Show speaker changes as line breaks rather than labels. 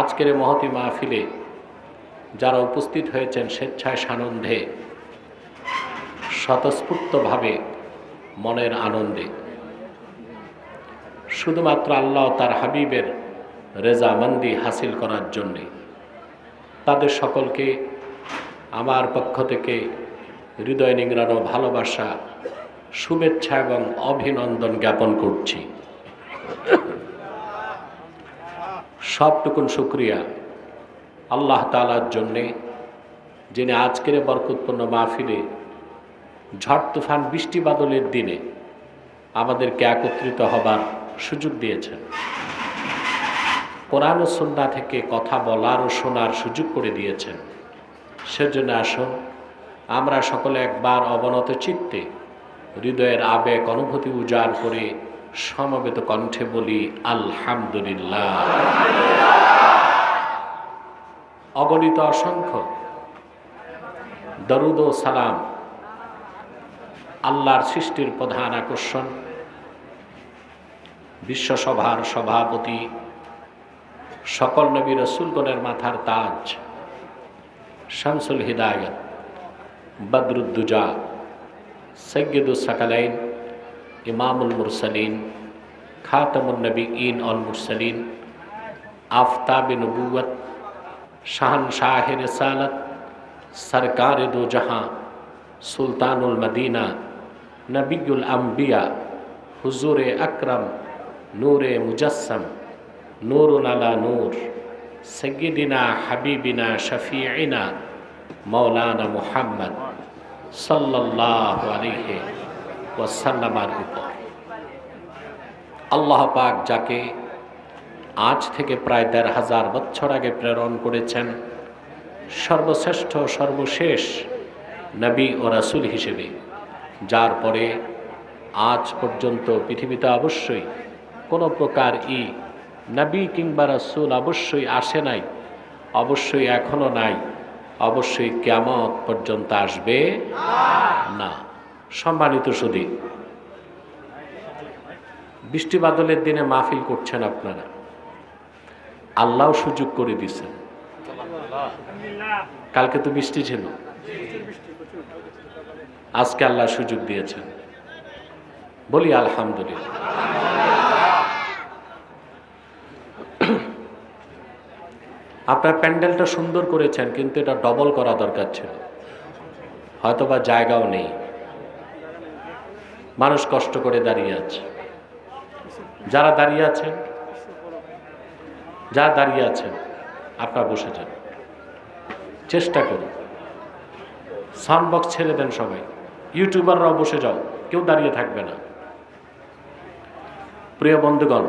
আজকের মহতি মাহফিলে যারা উপস্থিত হয়েছেন স্বেচ্ছায় সানন্দে স্বতঃস্ফূর্তভাবে মনের আনন্দে। শুধুমাত্র আল্লাহ তার হাবিবের রেজামন্দি হাসিল করার জন্যে। তাদের সকলকে আমার পক্ষ থেকে হৃদয় নিংড়ানো ভালোবাসা, শুভেচ্ছা এবং অভিনন্দন জ্ঞাপন করছি। সবটুকুন শুক্রিয়া আল্লাহ তালার জন্যে, যিনি আজকের বরকতপূর্ণ মাহফিলে ঝড় তুফান, বৃষ্টি বাদলের দিনে আমাদেরকে একত্রিত হবার সুযোগ দিয়েছেন। কোরআন ও সন্ধ্যা থেকে কথা বলার ও শোনার সুযোগ করে দিয়েছেন। সেজন্য আসুন, আমরা সকলে একবার অবনত চিত্তে হৃদয়ের আবেগ, অনুভূতি উজাড় করে সমবেত কণ্ঠে বলি, আলহামদুলিল্লাহ। অগণিত অসংখ্য দরুদ সালাম আল্লাহর সৃষ্টির প্রধান আকর্ষণ, বিশ্বসভার সভাপতি, সকল নবী রসুলগণের মাথার তাজ, শামসুল হিদায়ত, বদরুদ্দুজা সৈয়দুল সাকালাইন إمام المرسلين خاتم النبيين والمرسلين آفتاب نبوت شان شاہ رسالت سرکار دو جہاں سلطان المدینہ نبی الانبیاء حضور اکرم نور مجسم نور للا نور سیدنا حبیبنا شفیعنا مولانا محمد صلی اللہ علیہ ওয়াসাল্লামার উপর। আল্লাহ পাক যাকে আজ থেকে প্রায় দেড় হাজার বছর আগে প্রেরণ করেছেন, সর্বশ্রেষ্ঠ, সর্বশেষ নবী ও রাসুল হিসেবে, যার পরে আজ পর্যন্ত পৃথিবীতে অবশ্যই কোনো প্রকার ই নবী কিংবা রাসুল অবশ্যই আসে নাই, অবশ্যই এখনও নাই, অবশ্যই কেমত পর্যন্ত আসবে না। সম্মানিত সুদী বৃষ্টি বাদলের দিনে মাহফিল করছেন আপনারা। আল্লাহ সুযোগ করে দিছেন কালকে তো বৃষ্টি ছিল। আজকে আল্লাহ সুযোগ দিয়েছেন। বলি আলহামদুলিল্লাহ। আপনার প্যান্ডেলটা সুন্দর করেছেন, কিন্তু এটা ডবল করা দরকার ছিল। হয়তোবা জায়গাও নেই। মানুষ কষ্ট করে দাঁড়িয়ে আছে। যারা দাঁড়িয়ে আছেন যারা দাঁড়িয়ে আছেন, আপনারা বসে যান। চেষ্টা করুন। সাউন্ডবক্স ছেড়ে দেন সবাই। ইউটিউবাররাও বসে যাও, কেউ দাঁড়িয়ে থাকবে না। প্রিয় বন্ধুগণ